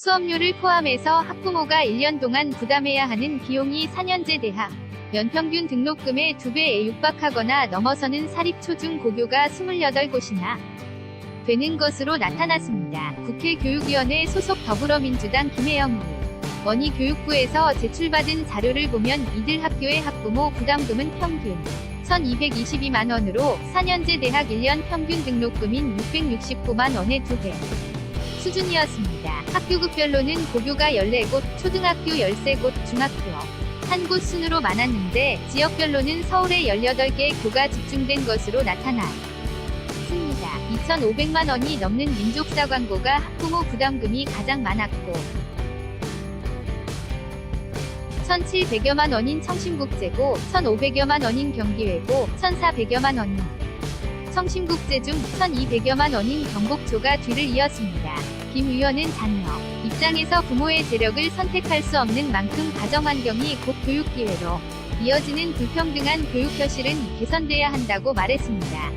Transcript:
수업료를 포함해서 학부모가 1년 동안 부담해야 하는 비용이 4년제 대학 연평균 등록금의 2배에 육박하거나 넘어서는 사립 초중 고교가 28곳이나 되는 것으로 나타났습니다. 국회 교육위원회 소속 더불어민주당 김혜영 원희 교육부에서 제출받은 자료를 보면 이들 학교의 학부모 부담금은 평균 1222만 원으로 4년제 대학 1년 평균 등록금인 669만 원의 2배 수준이었습니다. 학교급별로는 고교가 14곳, 초등학교 13곳, 중학교 한 곳 순으로 많았는데 지역별로는 서울에 18개 교가 집중된 것으로 나타났습니다. 2,500만 원이 넘는 민족사 광고가 학부모 부담금이 가장 많았고 1,700여만 원인 청심국제고 1,500여만 원인 경기외고 1,400여만 원인 청심국제 중 1,200여만 원인 경복초가 뒤를 이었습니다. 김 의원은 자녀 입장에서 부모의 재력을 선택할 수 없는 만큼 가정환경이 곧 교육기회로 이어지는 불평등한 교육 현실은 개선돼야 한다고 말했습니다.